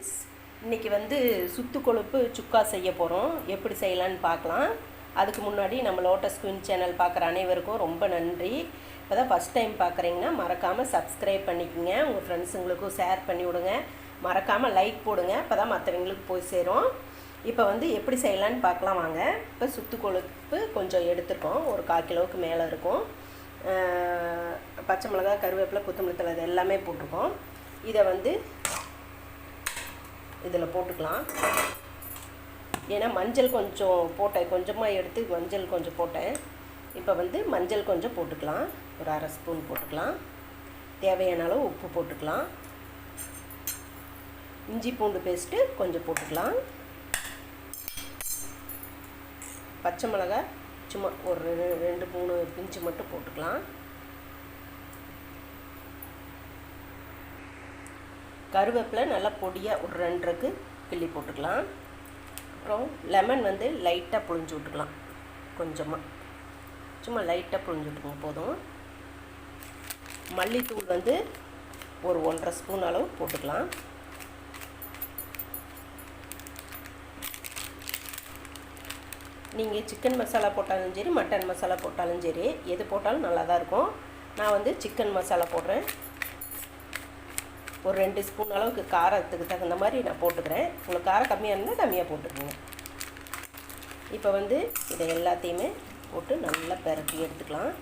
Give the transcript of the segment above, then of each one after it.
Friends இன்றைக்கி வந்து சுத்து கொழுப்பு சுக்கா செய்ய போகிறோம் எப்படி செய்யலான்னு பார்க்கலாம். அதுக்கு முன்னாடி நம்ம லோட்டஸ் குயின் சேனல் பார்க்குற அனைவருக்கும் ரொம்ப நன்றி. இப்போ தான் ஃபஸ்ட் டைம் பார்க்குறீங்கன்னா மறக்காமல் சப்ஸ்கிரைப் பண்ணிக்கோங்க. உங்கள் ஃப்ரெண்ட்ஸுங்களுக்கும் ஷேர் பண்ணி விடுங்க. மறக்காமல் லைக் போடுங்க. அப்போ தான் மற்றவங்களுக்கு போய் சேரும். இப்போ வந்து எப்படி செய்யலான்னு பார்க்கலாம் வாங்க. இப்போ சுத்து கொழுப்பு கொஞ்சம் எடுத்துருக்கோம் ஒரு கால் கிலோவுக்கு மேலே இருக்கும். பச்சை மிளகா கருவேப்பிலை கொத்தமல்லி தழை இது எல்லாமே போட்டிருக்கோம். இதை வந்து இதில் போட்டுக்கலாம். ஏன்னா மஞ்சள் கொஞ்சம் போட்டேன். கொஞ்சமாக எடுத்து மஞ்சள் கொஞ்சம் போட்டேன். இப்போ வந்து மஞ்சள் கொஞ்சம் போட்டுக்கலாம். ஒரு அரை ஸ்பூன் போட்டுக்கலாம். தேவையான அளவு உப்பு போட்டுக்கலாம். இஞ்சி பூண்டு பேஸ்ட்டு கொஞ்சம் போட்டுக்கலாம். பச்சை மிளகா சும்மா ஒரு ரெ- ரெண்டு மூணு பிஞ்சு மட்டும் போட்டுக்கலாம். கருவேப்பிலை நல்லா பொடியாக ஒரு ரெண்டுக்கு கிள்ளி போட்டுக்கலாம். அப்புறம் லெமன் வந்து லைட்டாக புழிஞ்சு விட்டுக்கலாம். கொஞ்சமாக சும்மா லைட்டாக புழிஞ்சு விட்டுக்கோங்க போதும். மல்லித்தூள் வந்து ஒரு ஒன்றரை ஸ்பூன் அளவு போட்டுக்கலாம். நீங்கள் சிக்கன் மசாலா போட்டாலும் சரி மட்டன் மசாலா போட்டாலும் சரி எது போட்டாலும் நல்லா தான் இருக்கும். நான் வந்து சிக்கன் மசாலா போடுறேன். ஒரு ரெண்டு ஸ்பூன் அளவுக்கு காரத்துக்கு தகுந்த மாதிரி நான் போட்டுக்கிறேன். உங்களுக்கு காரம் கம்மியாக இருந்தால் கம்மியாக போட்டுக்கோங்க. இப்போ வந்து இதை எல்லாத்தையுமே போட்டு நல்லா பிறக்கி எடுத்துக்கலாம்.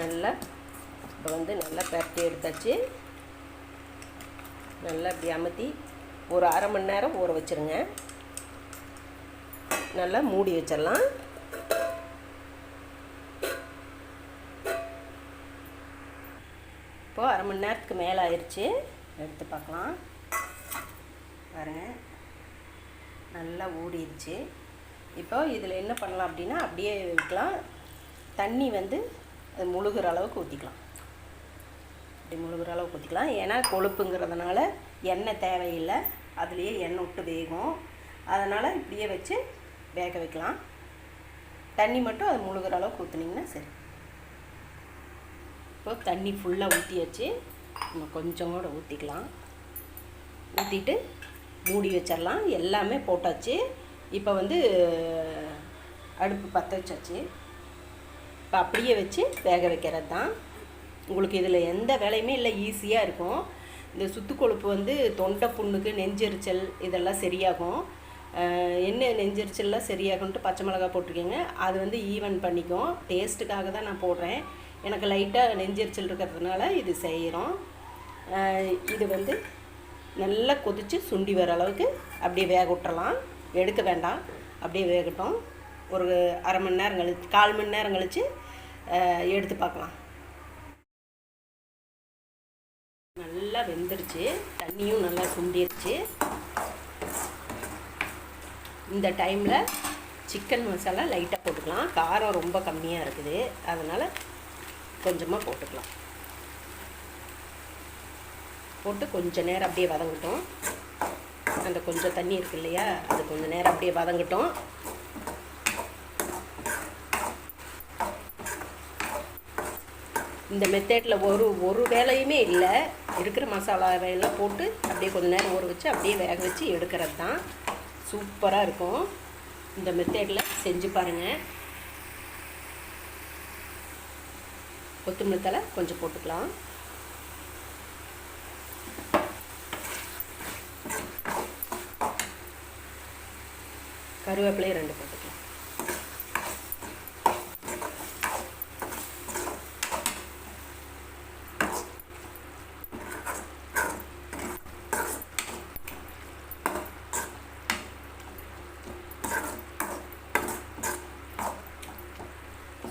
நல்லா இப்போ வந்து நல்லா பரட்டி எடுத்தாச்சு. நல்லா இப்படி அமுத்தி ஒரு அரை மணி நேரம் ஊற வச்சுருங்க. நல்லா மூடி வச்சிடலாம். இப்போது அரை மணி நேரத்துக்கு மேலே ஆயிடுச்சு எடுத்து பார்க்கலாம். பாருங்கள் நல்லா ஊறிடுச்சு. இப்போ இதில் என்ன பண்ணலாம் அப்படின்னா அப்படியே வைக்கலாம் தண்ணி வந்து அது முழுகிற அளவுக்கு ஊற்றிக்கலாம் இப்படி முழுகிற அளவுக்கு ஊற்றிக்கலாம் ஏன்னா கொழுப்புங்கிறதுனால எண்ணெய் தேவையில்லை. அதுலேயே எண்ணெய் விட்டு வேகும். அதனால் இப்படியே வச்சு வேக வைக்கலாம். தண்ணி மட்டும் அது முழுகிற அளவுக்கு ஊற்றுனீங்கன்னா சரி. இப்போ தண்ணி ஃபுல்லாக ஊற்றியாச்சு நம்ம கொஞ்சமோட ஊற்றிக்கலாம் ஊற்றிட்டு மூடி வச்சிடலாம் எல்லாமே போட்டாச்சு. இப்போ வந்து அடுப்பு பற்ற வச்சாச்சு. இப்போ அப்படியே வச்சு வேக வைக்கிறது தான். உங்களுக்கு இதில் எந்த வேலையுமே இல்லை ஈஸியாக இருக்கும். இந்த சுத்து கொழுப்பு வந்து தொண்டை புண்ணுக்கு நெஞ்செரிச்சல் இதெல்லாம் சரியாகும். என்ன நெஞ்செரிச்சல்லாம் சரியாகும்ட்டு பச்சை மிளகா போட்டிருக்கீங்க அது வந்து ஈவன் பண்ணிக்கும் டேஸ்ட்டுக்காக தான் நான் போடுறேன். எனக்கு லைட்டாக நெஞ்செரிச்சல் இருக்கிறதுனால இது செய்கிறோம். இது வந்து நல்லா கொதித்து சுண்டி வர அளவுக்கு அப்படியே வேக விட்டுறலாம். எடுக்க வேண்டாம். அப்படியே வேகட்டும். ஒரு அரை மணி நேரம் கழிச்சு கால் மணி நேரம் கழித்து எடுத்து பார்க்கலாம். நல்லா வெந்துருச்சு. தண்ணியும் நல்லா சுண்டிருச்சு. இந்த டைமில் சிக்கன் மசாலா லைட்டாக போட்டுக்கலாம். காரம் ரொம்ப கம்மியாக இருக்குது. அதனால் கொஞ்சமாக போட்டுக்கலாம். போட்டு கொஞ்ச நேரம் அப்படியே வதங்கட்டும். அந்த கொஞ்சம் தண்ணி இருக்கு இல்லையா? அது கொஞ்சம் நேரம் அப்படியே வதங்கட்டும். இந்த மெத்தேடில் ஒரு ஒரு வேலையுமே இல்லை. இருக்கிற மசாலாவையெல்லாம் போட்டு அப்படியே கொஞ்சம் நேரம் ஊற வச்சு அப்படியே வேக வச்சு எடுக்கிறது தான். சூப்பராக இருக்கும். இந்த மெத்தேடில் செஞ்சு பாருங்கள் கொத்தமல்லி தலை கொஞ்சம் போட்டுக்கலாம். கருவேப்பிலையும் ரெண்டு போட்டு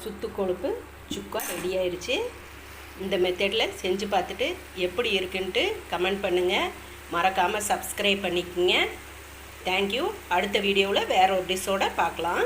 சுத்து கொழுப்பு சுக்கா ரெடி ஆயிடுச்சு இந்த மெத்தடில் செஞ்சு பார்த்துட்டு எப்படி இருக்குன்ட்டு கமெண்ட் பண்ணுங்கள் மறக்காமல் சப்ஸ்கிரைப் பண்ணிக்கோங்க. தேங்க்யூ அடுத்த வீடியோவில் வேறு ஒரு டிஷ்ஷோட பார்க்கலாம்.